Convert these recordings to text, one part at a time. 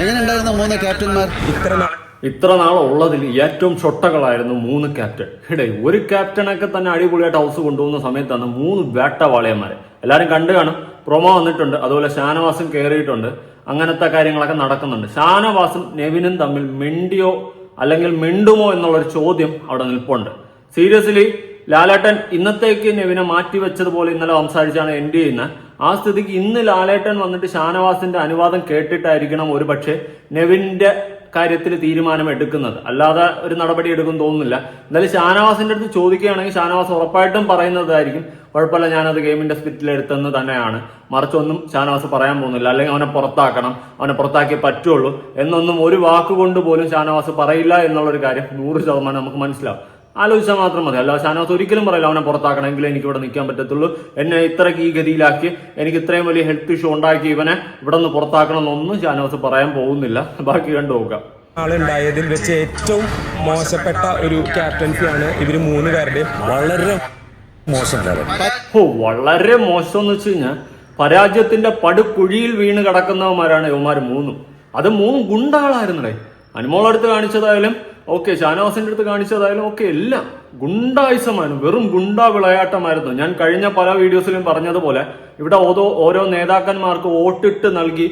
എങ്ങനെ ഉണ്ടായിരുന്നു മൂന്ന് ക്യാപ്റ്റന്മാർ? ഇത്ര ഇത്ര നാളുള്ളതിൽ ഏറ്റവും ഷൊട്ടകളായിരുന്നു മൂന്ന് ക്യാപ്റ്റൻ. ഇടേ ഒരു ക്യാപ്റ്റനൊക്കെ തന്നെ അടിപൊളിയായിട്ട് ഹൗസ് കൊണ്ടുപോകുന്ന സമയത്താണ് മൂന്ന് വേട്ടവാളിയന്മാരെ. എല്ലാവരും കണ്ടു കാണും. പ്രൊമോ വന്നിട്ടുണ്ട്. അതുപോലെ ഷാനവാസും കയറിയിട്ടുണ്ട് അങ്ങനത്തെ കാര്യങ്ങളൊക്കെ നടക്കുന്നുണ്ട്. ഷാനവാസും നെവിനും തമ്മിൽ മിണ്ടിയോ അല്ലെങ്കിൽ മിണ്ടുമോ എന്നുള്ളൊരു ചോദ്യം അവിടെ നിൽപ്പുണ്ട്. സീരിയസ്ലി ലാലേട്ടൻ ഇന്നത്തേക്ക് നെവിനെ മാറ്റി വെച്ചതുപോലെ ഇന്നലെ സംസാരിച്ചാണ് എൻഡ് ചെയ്യുന്നത് ആ സ്ഥിതിക്ക് ഇന്ന് ലാലേട്ടൻ വന്നിട്ട് ഷാനവാസിന്റെ അനുവാദം കേട്ടിട്ടായിരിക്കണം ഒരു പക്ഷേ നെവിന്റെ കാര്യത്തിൽ തീരുമാനം എടുക്കുന്നത് അല്ലാതെ ഒരു നടപടി എടുക്കും തോന്നുന്നില്ല. എന്നാലും ഷാനവാസിന്റെ അടുത്ത് ചോദിക്കുകയാണെങ്കിൽ ഷാനവാസ് ഉറപ്പായിട്ടും പറയുന്നതായിരിക്കും. കുഴപ്പമില്ല ഞാനത് ഗെയിമിന്റെ സ്പിറ്റിൽ എടുത്തെന്ന് തന്നെയാണ്. മറിച്ചൊന്നും ഷാനവാസ് പറയാൻ പോകുന്നില്ല. അല്ലെങ്കിൽ അവനെ പുറത്താക്കണം. അവനെ പുറത്താക്കിയേ പറ്റുള്ളൂ. എന്നൊന്നും ഒരു വാക്കുകൊണ്ട് പോലും ഷാനവാസ് പറയില്ല എന്നുള്ളൊരു കാര്യം നൂറ് ശതമാനം നമുക്ക് മനസ്സിലാവും. ആലോചിച്ചാൽ മാത്രം മതി. അല്ല ഷാനവാസ് ഒരിക്കലും പറയില്ല അവനെ പുറത്താക്കണമെങ്കിൽ എനിക്ക് ഇവിടെ നിൽക്കാൻ പറ്റത്തുള്ളൂ. എന്നെ ഇത്രയ്ക്ക് ഈ ഗതിയിലാക്കി എനിക്ക് ഇത്രയും വലിയ ഹെൽത്ത് ഇഷ്യൂ ഉണ്ടാക്കി ഇവനെ ഇവിടെ നിന്ന് പുറത്താക്കണം എന്നൊന്നും ഷാനവാസ് പറയാൻ പോകുന്നില്ല. ബാക്കി കണ്ടു നോക്കാം. ആളുണ്ടായതിൽ വെച്ച് ഏറ്റവും മോശപ്പെട്ട ഒരു ക്യാപ്റ്റൻസിയാണ് ഇവർ മൂന്ന് പേരുടെയും. വളരെ മോശം ഓ വളരെ മോശം എന്ന് വെച്ച് കഴിഞ്ഞാൽ പരാജയത്തിന്റെ പടുകുഴിയിൽ വീണ് കിടക്കുന്നവന്മാരാണ് ഇവന്മാർ മൂന്നും. അത് മൂന്നും ഗുണ്ടകളായിരുന്നടേ അനുമോളടുത്ത് കാണിച്ചതായാലും ഓക്കെ ഷാനവാസിന്റെ അടുത്ത് കാണിച്ചതായാലും ഓക്കെ എല്ലാം ഗുണ്ടായുസമായിരുന്നു. വെറും ഗുണ്ടാ വിളയാട്ടമായിരുന്നു ഞാൻ കഴിഞ്ഞ പല വീഡിയോസിലും പറഞ്ഞതുപോലെ ഇവിടെ ഓരോ ഓരോ നേതാക്കന്മാർക്ക് വോട്ടിട്ട് നൽകി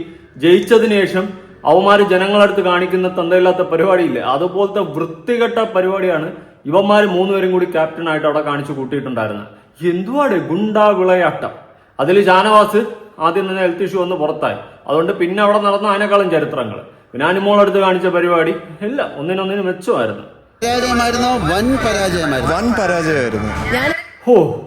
ജയിച്ചതിന് ശേഷം അവന്മാര് ജനങ്ങളടുത്ത് കാണിക്കുന്ന തന്തയില്ലാത്ത പരിപാടിയില്ലേ? അതുപോലത്തെ വൃത്തികെട്ട പരിപാടിയാണ് ഇവന്മാർ മൂന്നുപേരും കൂടി ക്യാപ്റ്റൻ ആയിട്ട് അവിടെ കാണിച്ചു കൂട്ടിയിട്ടുണ്ടായിരുന്നത്. എന്തുവാടെ ഗുണ്ടാ വിളയാട്ടം അതിൽ ഷാനവാസ് ആദ്യം തന്നെ ഹെൽത്ത് ഇഷ്യൂ വന്ന് പുറത്തായി. അതുകൊണ്ട് പിന്നെ അവിടെ നടന്ന അതിനേക്കാളും ചരിത്രങ്ങൾ പിന്നെ അനുമോളടുത്ത് കാണിച്ച പരിപാടി. ഇല്ല ഒന്നിനൊന്നിന് മെച്ചമായിരുന്നു. പരാജയമായിരുന്നോ വൻ പരാജയമായിരുന്നു. വൻ പരാജയമായിരുന്നു. ഹോ.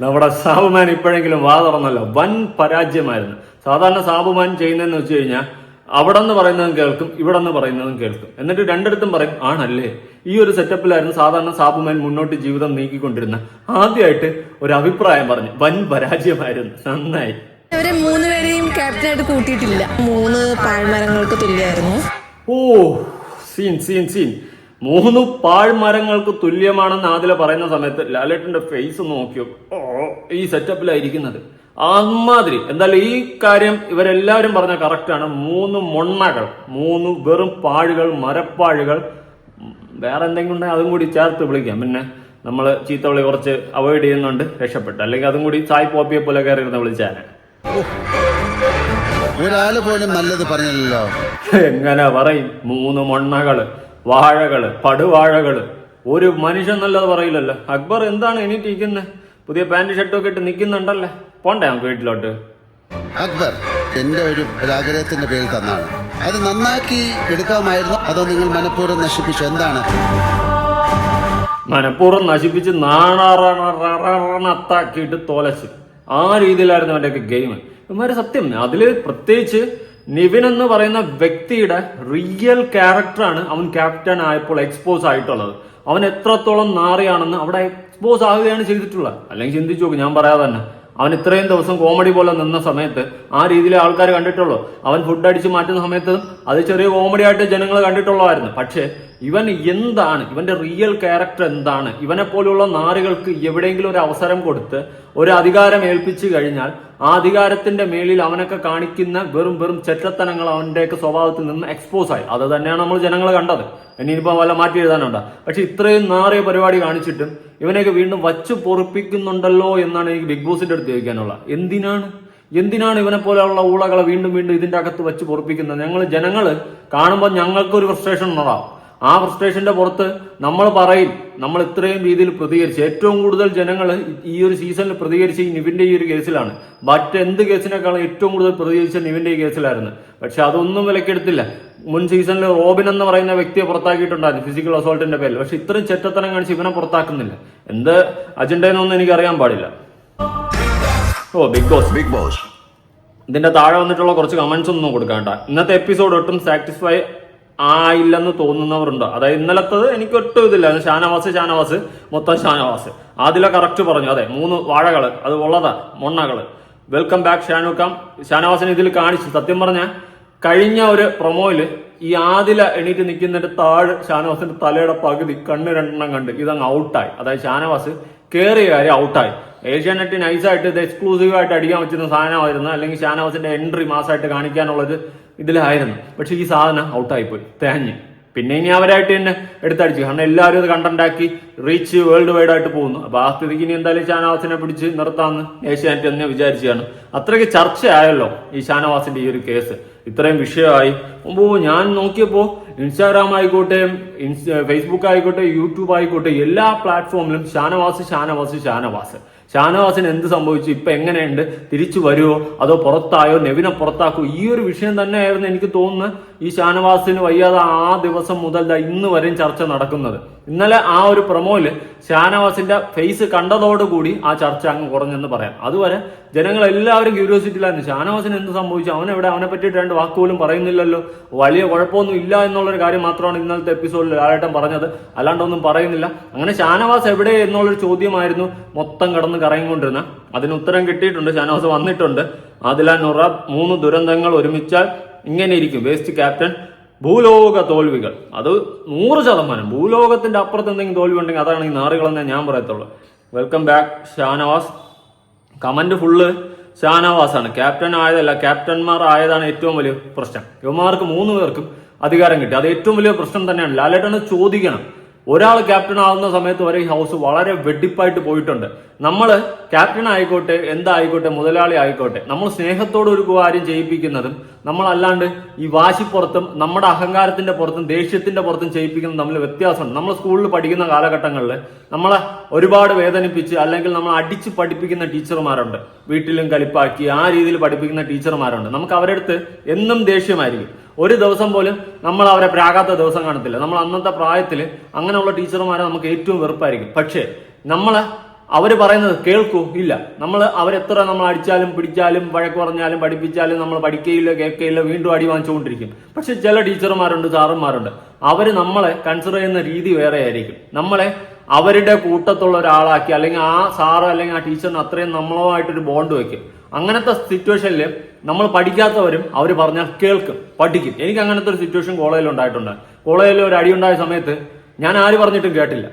നമ്മുടെ സാബുമാൻ ഇപ്പോഴെങ്കിലും വാ തുറന്നല്ലോ. വൻ പരാജയമായിരുന്നു. സാധാരണ സാബുമാൻ ചെയ്യുന്നതെന്ന് വെച്ച് കഴിഞ്ഞാൽ അവിടെ നിന്ന് പറയുന്നതും കേൾക്കും ഇവിടെ നിന്ന് പറയുന്നതും കേൾക്കും. എന്നിട്ട് രണ്ടിടത്തും പറയും ആണല്ലേ? ഈ ഒരു സെറ്റപ്പിലായിരുന്നു സാധാരണ സാബുമാൻ മുന്നോട്ട് ജീവിതം നീക്കിക്കൊണ്ടിരുന്ന ആദ്യമായിട്ട് ഒരു അഭിപ്രായം പറഞ്ഞു. വൻ പരാജയമായിരുന്നു. നന്നായി. ഇവരെ മൂന്നുപേരെയും ക്യാപ്റ്റനായിട്ട് കൂട്ടിയിട്ടില്ല. മൂന്ന് പാഴ്മരങ്ങൾക്ക് തുല്യമായിരുന്നു. ഓ സീൻ സീൻ സീൻ. മൂന്ന് പാഴ്മരങ്ങൾക്ക് തുല്യമാണെന്ന് ആദില പറയുന്ന സമയത്ത് ലാലേട്ടന്റെ ഫേസ് നോക്കിയോ? ഓ ഈ സെറ്റപ്പിലായിരിക്കുന്നത് അമ്മാതിരി. എന്തായാലും ഈ കാര്യം ഇവരെല്ലാവരും പറഞ്ഞ കറക്റ്റാണ് മൂന്ന് മൊണ്ണകൾ മൂന്ന് വെറും പാഴുകൾ മരപ്പാഴുകൾ. വേറെ എന്തെങ്കിലും ഉണ്ടെങ്കിൽ അതും കൂടി ചേർത്ത് വിളിക്കാം. പിന്നെ നമ്മൾ ചീത്തവിളി കുറച്ച് അവോയ്ഡ് ചെയ്യുന്നുണ്ട് രക്ഷപ്പെട്ടു. അല്ലെങ്കിൽ അതും കൂടി ചായ് പോപ്പിയെ പോലെ കയറി ഇരുന്ന് വിളിച്ചാനെ ഒരാൾ പോലും നല്ലത് പറഞ്ഞില്ലല്ലോ. എങ്ങനെ പറയും? മൂന്ന് മണ്ണകൾ വാഴകൾ പടുവാഴകൾ. ഒരു മനുഷ്യൻ നല്ലത് പറയില്ലല്ലോ. അക്ബർ എന്താണ് എണീറ്റിരിക്കുന്നത് പുതിയ പാന്റ് ഷർട്ടും ഒക്കെ ഇട്ട് നിൽക്കുന്നുണ്ടല്ലേ? പോണ്ടേ നമുക്ക് വീട്ടിലോട്ട്? അക്ബർ എന്റെ ഒരു ആഗ്രഹത്തിന്റെ പേരിൽ തന്നാണ്. അത് നന്നാക്കി എടുക്കാമായിരുന്നു. അതോ നിങ്ങൾ മനഃപൂർവം നശിപ്പിച്ചു? എന്താണ്? മനഃപൂർവം നശിപ്പിച്ച് നാണാറാക്കിയിട്ട് തോലച്ച്. ആ രീതിയിലായിരുന്നു അവന്റെയൊക്കെ ഗെയിം. ഇവന്മാര് സത്യം അതിൽ പ്രത്യേകിച്ച് നിവിൻ എന്ന് പറയുന്ന വ്യക്തിയുടെ റിയൽ ക്യാരക്ടറാണ് അവൻ ക്യാപ്റ്റൻ ആയപ്പോൾ എക്സ്പോസ് ആയിട്ടുള്ളത്. അവൻ എത്രത്തോളം നാറിയാണെന്ന് അവിടെ എക്സ്പോസ് ആവുകയാണ് ചെയ്തിട്ടുള്ളത്. അല്ലെങ്കിൽ ചിന്തിച്ചു നോക്ക് ഞാൻ പറയാതെ തന്നെ. അവൻ ഇത്രയും ദിവസം കോമഡി പോലെ നിന്ന സമയത്ത് ആ രീതിയിൽ ആൾക്കാർ കണ്ടിട്ടുള്ളൂ. അവൻ ഫുഡ് അടിച്ച് മാറ്റുന്ന സമയത്ത് അത് ചെറിയ കോമഡി ആയിട്ട് ജനങ്ങൾ കണ്ടിട്ടുള്ളതായിരുന്നു. പക്ഷേ ഇവൻ എന്താണ്? ഇവന്റെ റിയൽ ക്യാരക്ടർ എന്താണ്? ഇവനെ പോലെയുള്ള നാറുകൾക്ക് എവിടെയെങ്കിലും ഒരു അവസരം കൊടുത്ത് ഒരു അധികാരം ഏൽപ്പിച്ചു കഴിഞ്ഞാൽ ആ അധികാരത്തിന്റെ മേളിൽ അവനൊക്കെ കാണിക്കുന്ന വെറും വെറും ചെറ്റത്തനങ്ങൾ അവന്റെയൊക്കെ സ്വഭാവത്തിൽ നിന്ന് എക്സ്പോസ് ആയി. അത് തന്നെയാണ് നമ്മൾ ജനങ്ങൾ കണ്ടത്. ഇനിയിപ്പോ വല്ല മാറ്റി എഴുതാനുണ്ടോ? പക്ഷെ ഇത്രയും നാറിയ പരിപാടി കാണിച്ചിട്ടും ഇവനെയൊക്കെ വീണ്ടും വച്ചു പൊറിപ്പിക്കുന്നുണ്ടല്ലോ എന്നാണ് എനിക്ക് ബിഗ് ബോസിന്റെ അടുത്ത് ചോദിക്കാനുള്ള എന്തിനാണ്? എന്തിനാണ് ഇവനെ പോലെയുള്ള ഊളകളെ വീണ്ടും വീണ്ടും ഇതിന്റെ അകത്ത് വെച്ച് പൊറപ്പിക്കുന്നത്? ഞങ്ങൾ ജനങ്ങൾ കാണുമ്പോൾ ഞങ്ങൾക്ക് ഒരു ഫ്രസ്ട്രേഷൻ ഉണ്ടാവും ആ ഫ്രസ്ട്രേഷന്റെ പുറത്ത് നമ്മൾ പറയും നമ്മൾ ഇത്രയും രീതിയിൽ പ്രതികരിച്ച്. ഏറ്റവും കൂടുതൽ ജനങ്ങൾ ഈ ഒരു സീസണിൽ പ്രതികരിച്ച് ഈ നിവിന്റെ ഈ ഒരു കേസിലാണ്. എന്ത് കേസിനേക്കാളും ഏറ്റവും കൂടുതൽ പ്രതികരിച്ച നിവിന്റെ ഈ കേസിലായിരുന്നു. പക്ഷെ അതൊന്നും വിലക്കെടുത്തില്ല. മുൻ സീസണിൽ റോബിൻ എന്ന് പറയുന്ന വ്യക്തിയെ പുറത്താക്കിയിട്ടുണ്ടായിരുന്നു ഫിസിക്കൽ അസോൾട്ടിന്റെ പേരിൽ. പക്ഷെ ഇത്രയും ചെറ്റത്തനം കാണിച്ച് ഇവനെ പുറത്താക്കുന്നില്ല. എന്ത് അജണ്ടയെന്നൊന്നും എനിക്ക് അറിയാൻ പാടില്ല. ഓ ബിഗ് ബോസ് ബിഗ് ബോസ് ഇതിന്റെ താഴെ വന്നിട്ടുള്ള കുറച്ച് കമന്റ്സ് ഒന്നും കൊടുക്കാം കേട്ടോ. ഇന്നത്തെ എപ്പിസോഡ് ഒട്ടും സാറ്റിസ്ഫൈ ആയില്ലെന്ന് തോന്നുന്നവരുണ്ടോ. അതായത് ഇന്നലത്തത് എനിക്ക് ഒട്ടും ഇതില്ല. ഷാനവാസ് ഷാനവാസ്. മൊത്തം ഷാനവാസ്. ആദില കറക്റ്റ് പറഞ്ഞു. അതെ മൂന്ന് വാഴകൾ. അത് ഉള്ളതാ മൊണ്ണകൾ. വെൽക്കം ബാക്ക് ഷാനുക്കാം ഷാനവാസിനെ ഇതിൽ കാണിച്ചു. സത്യം പറഞ്ഞ കഴിഞ്ഞ ഒരു പ്രൊമോയിൽ ഈ ആദില എണീറ്റ് നിൽക്കുന്നതിന്റെ താഴ് ഷാനവാസിന്റെ തലയുടെ പകുതി കണ്ണ് രണ്ടെണ്ണം കണ്ട് ഇതങ്ങ് ഔട്ടായി അതായത് ഷാനവാസ് കയറിയ കാര്യം ഔട്ടായി ഏഷ്യാനെറ്റ് നൈസായിട്ട് ഇത് എക്സ്ക്ലൂസീവായിട്ട് അടിക്കാൻ പറ്റുന്ന സാധനമായിരുന്നു. അല്ലെങ്കിൽ ഷാനവാസിന്റെ എൻട്രി മാസമായിട്ട് കാണിക്കാനുള്ളത് ഇതിലായിരുന്നു. പക്ഷെ ഈ സാധനം ഔട്ടായിപ്പോയി. തേഞ്ഞ് പിന്നെ ഇനി അവരായിട്ട് തന്നെ എടുത്തടിച്ചു. കാരണം എല്ലാവരും അത് കണ്ടുണ്ടാക്കി റീച്ച് വേൾഡ് വൈഡ് ആയിട്ട് പോകുന്നു. അപ്പൊ ആ സ്ഥിതിക്ക് ഇനി എന്തായാലും ഷാനവാസിനെ പിടിച്ച് നിർത്താന്ന് ഏഷ്യാനെറ്റ് തന്നെ വിചാരിച്ചാണ്. അത്രയ്ക്ക് ചർച്ചയായല്ലോ ഈ ഷാനവാസിന്റെ ഈ ഒരു കേസ്. ഇത്രയും വിഷയമായി. മുമ്പ് ഞാൻ നോക്കിയപ്പോൾ ഇൻസ്റ്റാഗ്രാം ആയിക്കോട്ടെ ഫേസ്ബുക്ക് ആയിക്കോട്ടെ യൂട്യൂബ് ആയിക്കോട്ടെ എല്ലാ പ്ലാറ്റ്ഫോമിലും ഷാനവാസ് ഷാനവാസ് ഷാനവാസ്. ഷാനവാസിന് എന്ത് സംഭവിച്ചു? ഇപ്പൊ എങ്ങനെയുണ്ട്? തിരിച്ചു വരുമോ അതോ പുറത്തായോ? നെവിനെ പുറത്താക്കോ ഈ ഒരു വിഷയം തന്നെയായിരുന്നു എനിക്ക് തോന്നുന്നത്. ഈ ഷാനവാസിന് വയ്യാതെ ആ ദിവസം മുതൽ ഇന്ന് വരെയും ചർച്ച നടക്കുന്നത്. ഇന്നലെ ആ ഒരു പ്രൊമോയിൽ ഷാനവാസിന്റെ ഫേസ് കണ്ടതോടുകൂടി ആ ചർച്ച അങ്ങ് കുറഞ്ഞെന്ന് പറയാം. അതുവരെ ജനങ്ങൾ എല്ലാവരും ക്യൂരിയോസിറ്റിയിലായിരുന്നു. ഷാനവാസിന് എന്ത് സംഭവിച്ചു? അവനെവിടെ അവനെ പറ്റിയിട്ട് രണ്ട് വാക്കുപോലും പറയുന്നില്ലല്ലോ. വലിയ കുഴപ്പമൊന്നും ഇല്ല എന്നുള്ളൊരു കാര്യം മാത്രമാണ് ഇന്നലത്തെ എപ്പിസോഡിൽ ലാലേട്ടൻ പറഞ്ഞത്. അല്ലാണ്ടൊന്നും പറയുന്നില്ല. അങ്ങനെ ഷാനവാസ് എവിടെ എന്നുള്ളൊരു ചോദ്യമായിരുന്നു മൊത്തം കടന്ന് കറങ്ങിക്കൊണ്ടിരുന്ന അതിന് ഉത്തരം കിട്ടിയിട്ടുണ്ട്. ഷാനവാസ് വന്നിട്ടുണ്ട്. അതിലാ നുറ മൂന്ന് ദുരന്തങ്ങൾ ഒരുമിച്ചാൽ ഇങ്ങനെ ഇരിക്കും വേസ്റ്റ് ക്യാപ്റ്റൻ ഭൂലോക തോൽവികൾ. അത് നൂറ് ശതമാനം. ഭൂലോകത്തിന്റെ അപ്പുറത്ത് എന്തെങ്കിലും തോൽവി ഉണ്ടെങ്കിൽ അതാണ് ഈ നാറുകളെന്നേ ഞാൻ പറയത്തുള്ളൂ. Welcome back Shanavas. Comment full ആണ് ക്യാപ്റ്റൻ ആയതല്ല ക്യാപ്റ്റന്മാർ ആയതാണ് ഏറ്റവും വലിയ പ്രശ്നം. യുവമാർക്ക് മൂന്ന് പേർക്കും അധികാരം കിട്ടി. അത് ഏറ്റവും വലിയ പ്രശ്നം തന്നെയാണ് ലാലേട്ടനെ ചോദിക്കണം. ഒരാൾ ക്യാപ്റ്റൻ ആകുന്ന സമയത്ത് വരെ ഈ ഹൗസ് വളരെ വെടിപ്പായിട്ട് പോയിട്ടുണ്ട്. നമ്മൾ ക്യാപ്റ്റൻ ആയിക്കോട്ടെ എന്തായിക്കോട്ടെ മുതലാളി ആയിക്കോട്ടെ നമ്മൾ സ്നേഹത്തോട് ഒരു കാര്യം ചെയ്യിപ്പിക്കുന്നതും നമ്മളല്ലാണ്ട് ഈ വാശിപ്പുറത്തും നമ്മുടെ അഹങ്കാരത്തിന്റെ പുറത്തും ദേഷ്യത്തിന്റെ പുറത്തും ചെയ്യിപ്പിക്കുന്നതും തമ്മിൽ വ്യത്യാസമുണ്ട്. നമ്മൾ സ്കൂളിൽ പഠിക്കുന്ന കാലഘട്ടങ്ങളിൽ നമ്മളെ ഒരുപാട് വേദനിപ്പിച്ച് അല്ലെങ്കിൽ നമ്മൾ അടിച്ച് പഠിപ്പിക്കുന്ന ടീച്ചർമാരുണ്ട്. വീട്ടിലും കളിപ്പാക്കി ആ രീതിയിൽ പഠിപ്പിക്കുന്ന ടീച്ചർമാരുണ്ട്. നമുക്ക് അവരടുത്ത് എന്നും ദേഷ്യമായിരിക്കും. ഒരു ദിവസം പോലും നമ്മൾ അവരെ പ്രാകാത്ത ദിവസം കാണത്തില്ല. നമ്മൾ അന്നത്തെ പ്രായത്തിൽ അങ്ങനെയുള്ള ടീച്ചർമാരെ നമുക്ക് ഏറ്റവും വെറുപ്പായിരിക്കും. പക്ഷേ നമ്മൾ അവർ പറയുന്നത് കേൾക്കൂ ഇല്ല. നമ്മൾ അവരെത്ര നമ്മൾ അടിച്ചാലും പിടിച്ചാലും വഴക്ക് പറഞ്ഞാലും പഠിപ്പിച്ചാലും നമ്മൾ പഠിക്കുകയില്ല കേൾക്കുകയില്ല വീണ്ടും അടി വാങ്ങിച്ചുകൊണ്ടിരിക്കും. പക്ഷെ ചില ടീച്ചർമാരുണ്ട് സാറന്മാരുണ്ട്. അവർ നമ്മളെ കൺസിഡർ ചെയ്യുന്ന രീതി വേറെ ആയിരിക്കും. നമ്മളെ അവരുടെ കൂട്ടത്തുള്ള ഒരാളാക്കി അല്ലെങ്കിൽ ആ സാറ് അല്ലെങ്കിൽ ആ ടീച്ചറിന് അത്രയും നമ്മളുമായിട്ടൊരു ബോണ്ട് വെക്കും. അങ്ങനത്തെ സിറ്റുവേഷനിൽ നമ്മൾ പഠിക്കാത്തവരും അവർ പറഞ്ഞാൽ കേൾക്കും പഠിക്കും. എനിക്ക് അങ്ങനത്തെ ഒരു സിറ്റുവേഷൻ കോളേജിൽ ഉണ്ടായിട്ടുണ്ട്. കോളേജിൽ ഒരു അടി ഉണ്ടായ സമയത്ത് ഞാൻ ആര് പറഞ്ഞിട്ടും കേട്ടില്ല.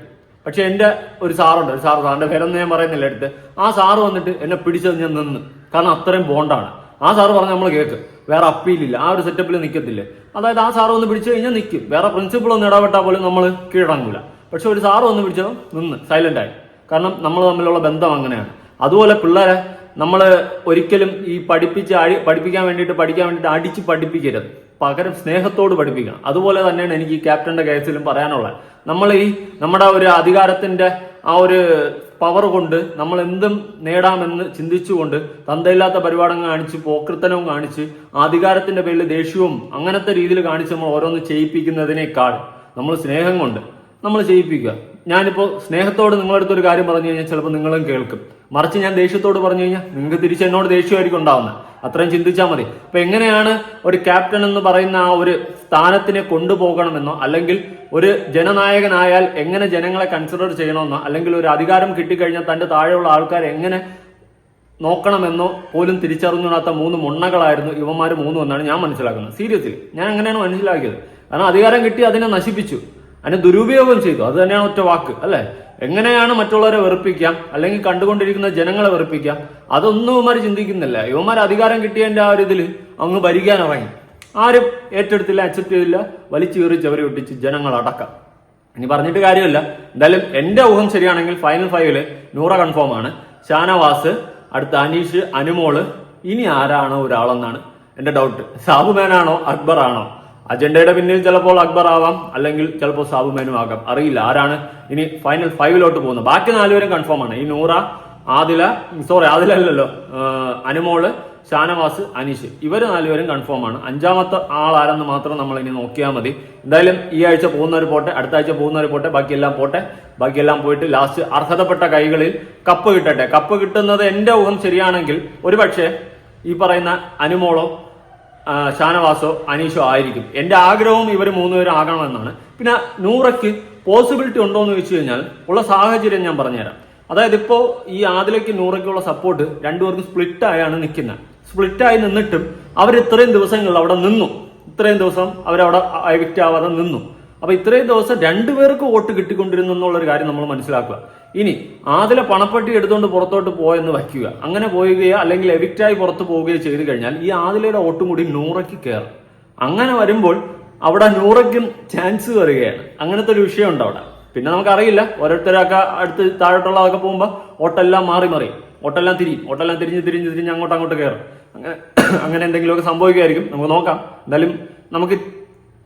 പക്ഷെ എന്റെ ഒരു സാറുണ്ട് ഒരു സാറ് സാറിന്റെ പേരൊന്നും ഞാൻ പറയുന്നില്ല എടുത്ത്. ആ സാറ് വന്നിട്ട് എന്നെ പിടിച്ചത് ഞാൻ നിന്ന്. കാരണം അത്രയും ബോണ്ടാണ് ആ സാറ് പറഞ്ഞ നമ്മൾ കേൾക്ക്. വേറെ അപ്പീലില്ല. ആ ഒരു സെറ്റപ്പിൽ നിൽക്കത്തില്ല അതായത് ആ സാറ് ഒന്ന് പിടിച്ചു കഴിഞ്ഞാൽ നിൽക്കും വേറെ പ്രിൻസിപ്പിൾ ഒന്ന് ഇടപെട്ടാൽ പോലും നമ്മൾ കീഴടങ്ങൂല. പക്ഷെ ഒരു സാറ് ഒന്ന് പിടിച്ചോ നിന്ന് ആയി. കാരണം നമ്മൾ തമ്മിലുള്ള ബന്ധം അങ്ങനെയാണ്. അതുപോലെ പിള്ളേരെ നമ്മൾ ഒരിക്കലും ഈ പഠിപ്പിച്ച് പഠിപ്പിക്കാൻ വേണ്ടിയിട്ട് പഠിക്കാൻ വേണ്ടിയിട്ട് അടിച്ച് പഠിപ്പിക്കരുത്. പകരം സ്നേഹത്തോട് പഠിപ്പിക്കണം. അതുപോലെ തന്നെയാണ് എനിക്ക് ഈ ക്യാപ്റ്റന്റെ കേസിലും പറയാനുള്ളത്. നമ്മൾ ഈ നമ്മുടെ ഒരു അധികാരത്തിന്റെ ആ ഒരു പവർ കൊണ്ട് നമ്മൾ എന്തും നേടാമെന്ന് ചിന്തിച്ചുകൊണ്ട് തന്തയില്ലാത്ത പരിപാടം കാണിച്ച് പോക്രിത്തനവും കാണിച്ച് അധികാരത്തിന്റെ പേരിൽ ദേഷ്യവും അങ്ങനത്തെ രീതിയിൽ കാണിച്ച് നമ്മൾ ഓരോന്ന് ചെയ്യിപ്പിക്കുന്നതിനേക്കാൾ നമ്മൾ സ്നേഹം കൊണ്ട് നമ്മൾ ചെയ്യിപ്പിക്കുക. ഞാനിപ്പോൾ സ്നേഹത്തോട് നിങ്ങളടുത്തൊരു കാര്യം പറഞ്ഞു കഴിഞ്ഞാൽ ചിലപ്പോൾ നിങ്ങളും കേൾക്കും. മറിച്ച് ഞാൻ ദേഷ്യത്തോട് പറഞ്ഞു കഴിഞ്ഞാൽ നിങ്ങൾക്ക് തിരിച്ച് എന്നോട് ദേഷ്യമായിരിക്കും ഉണ്ടാവുന്നത്. അത്രയും ചിന്തിച്ചാൽ മതി. അപ്പൊ എങ്ങനെയാണ് ഒരു ക്യാപ്റ്റൻ എന്ന് പറയുന്ന ആ ഒരു സ്ഥാനത്തിനെ കൊണ്ടുപോകണമെന്നോ അല്ലെങ്കിൽ ഒരു ജനനായകനായാൽ എങ്ങനെ ജനങ്ങളെ കൺസിഡർ ചെയ്യണമെന്നോ അല്ലെങ്കിൽ ഒരു അധികാരം കിട്ടിക്കഴിഞ്ഞാൽ തന്റെ താഴെയുള്ള ആൾക്കാരെ എങ്ങനെ നോക്കണമെന്നോ പോലും തിരിച്ചറിഞ്ഞിടാത്ത മൂന്ന് മുണ്ണകളായിരുന്നു ഇവന്മാർ മൂന്നും എന്നാണ് ഞാൻ മനസ്സിലാക്കുന്നത്. സീരിയസ്ലി ഞാൻ അങ്ങനെയാണ് മനസ്സിലാക്കിയത്. കാരണം അധികാരം കിട്ടി അതിനെ നശിപ്പിച്ചു. അതിനെ ദുരുപയോഗം ചെയ്തു. അത് തന്നെയാണ് ഒറ്റ വാക്ക് അല്ലെ? എങ്ങനെയാണ് മറ്റുള്ളവരെ വെറുപ്പിക്കാം? അല്ലെങ്കിൽ കണ്ടുകൊണ്ടിരിക്കുന്ന ജനങ്ങളെ വെറുപ്പിക്കാം? അതൊന്നും ഇവന്മാർ ചിന്തിക്കുന്നില്ല. ഇവന്മാർ അധികാരം കിട്ടിയതിന്റെ ആ ഒരു ഇതിൽ അങ്ങ് ഭരിക്കാൻ ഇറങ്ങി. ആരും ഏറ്റെടുത്തില്ല അക്സെപ്റ്റ് ചെയ്തില്ല. വലിച്ചു കീറിച്ച് ചവരി ഒട്ടിച്ച് ജനങ്ങൾ അടക്കാം. ഇനി പറഞ്ഞിട്ട് കാര്യമില്ല. എന്തായാലും എന്റെ ഊഹം ശരിയാണെങ്കിൽ ഫൈനൽ ഫൈവിൽ നൂറ കൺഫേം ആണ്. ഷാനവാസ് അടുത്ത അനീഷ് അനുമോൾ ഇനി ആരാണോ ഒരാളെന്നാണ് എന്റെ ഡൗട്ട് സാബുമേനാണോ അക്ബർ ആണോ അജണ്ടയുടെ പിന്നിൽ ചിലപ്പോൾ അക്ബർ ആവാം അല്ലെങ്കിൽ ചിലപ്പോൾ സാബുമേനും ആകാം. അറിയില്ല ആരാണ് ഇനി ഫൈനൽ ഫൈവിലോട്ട് പോകുന്നത്. ബാക്കി നാലുപേരും കൺഫേം ആണ്. ഈ നൂറ ആദില സോറി ആദില അല്ലല്ലോ അനുമോൾ ഷാനവാസ് അനീഷ്. ഇവർ നാലുപേരും കൺഫേം ആണ്. അഞ്ചാമത്തെ ആൾ ആളാരെന്ന് മാത്രം നമ്മൾ ഇനി നോക്കിയാൽ മതി. എന്തായാലും ഈ ആഴ്ച പോകുന്നവർ പോട്ടെ അടുത്ത ആഴ്ച പോകുന്നവർ പോട്ടെ ബാക്കിയെല്ലാം പോട്ടെ. ബാക്കിയെല്ലാം പോയിട്ട് ലാസ്റ്റ് അർഹതപ്പെട്ട കൈകളിൽ കപ്പ് കിട്ടട്ടെ. കപ്പ് കിട്ടുന്നത് എന്റെ ഊഹം ശരിയാണെങ്കിൽ ഒരുപക്ഷെ ഈ പറയുന്ന അനുമോളോ ഷാനവാസോ അനീഷോ ആയിരിക്കും. എന്റെ ആഗ്രഹവും ഇവർ മൂന്നുപേരും ആകണമെന്നാണ്. പിന്നെ നൂറയ്ക്ക് പോസിബിലിറ്റി ഉണ്ടോ എന്ന് ചോദിച്ചു കഴിഞ്ഞാൽ ഉള്ള സാഹചര്യം ഞാൻ പറഞ്ഞുതരാം. അതായത് ഇപ്പോ ഈ ആദിലേക്ക് നൂറയ്ക്കുള്ള സപ്പോർട്ട് രണ്ടുപേർക്കും സ്പ്ലിറ്റായാണ് നിൽക്കുന്നത്. സ്പ്ലിറ്റായി നിന്നിട്ടും അവർ ഇത്രയും ദിവസങ്ങളിൽ അവിടെ നിന്നു. ഇത്രയും ദിവസം അവരവിടെ എവിക്റ്റ് ആവാതെ നിന്നു. അപ്പോൾ ഇത്രയും ദിവസം രണ്ടുപേർക്ക് വോട്ട് കിട്ടിക്കൊണ്ടിരുന്നു എന്നുള്ളൊരു കാര്യം നമ്മൾ മനസ്സിലാക്കുക. ഇനി ആദില പണപ്പെട്ടി എടുത്തുകൊണ്ട് പുറത്തോട്ട് പോയെന്ന് വയ്ക്കുക. അങ്ങനെ പോവുകയോ അല്ലെങ്കിൽ എവിക്റ്റായി പുറത്ത് പോവുകയോ ചെയ്തു കഴിഞ്ഞാൽ ഈ ആദിലയുടെ ഓട്ടും കൂടി നൂറയ്ക്ക് കയറും. അങ്ങനെ വരുമ്പോൾ അവിടെ നൂറയ്ക്കും ചാൻസ് വരികയാണ്. അങ്ങനത്തെ ഒരു വിഷയമുണ്ട് അവിടെ. പിന്നെ നമുക്കറിയില്ല ഓരോരുത്തരൊക്കെ അടുത്ത് താഴോട്ടുള്ളതൊക്കെ പോകുമ്പോൾ ഓട്ടെല്ലാം മാറി മാറി. ഓട്ടെല്ലാം തിരിയും. ഓട്ടെല്ലാം തിരിഞ്ഞ് തിരിഞ്ഞ് തിരിഞ്ഞ് അങ്ങോട്ട് അങ്ങോട്ട് കയറും. അങ്ങനെ അങ്ങനെ എന്തെങ്കിലുമൊക്കെ സംഭവിക്കുമായിരിക്കും. നമുക്ക് നോക്കാം. എന്തായാലും നമുക്ക്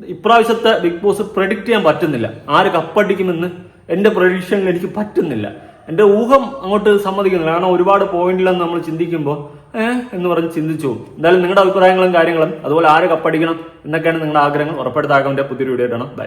ഇപ്രാവശ്യത്തെ ബിഗ് ബോസ് പ്രഡിക്റ്റ് ചെയ്യാൻ പറ്റുന്നില്ല. ആര് കപ്പടിക്കുമെന്ന് എന്റെ പ്രതീക്ഷ എനിക്ക് പറ്റുന്നില്ല. എന്റെ ഊഹം അങ്ങോട്ട് സമ്മതിക്കുന്നില്ല. കാരണം ഒരുപാട് പോയിന്റിലെന്ന് നമ്മൾ ചിന്തിക്കുമ്പോൾ ഏഹ് എന്ന് പറഞ്ഞ് ചിന്തിച്ചു. എന്തായാലും നിങ്ങളുടെ അഭിപ്രായങ്ങളും കാര്യങ്ങളും അതുപോലെ ആര് കപ്പടിക്കണം എന്നൊക്കെയാണ് നിങ്ങളുടെ ആഗ്രഹങ്ങൾ. ഉറപ്പെടുത്താകാൻ പുതിയൊരു വീഡിയോ ഇടണം ബൈ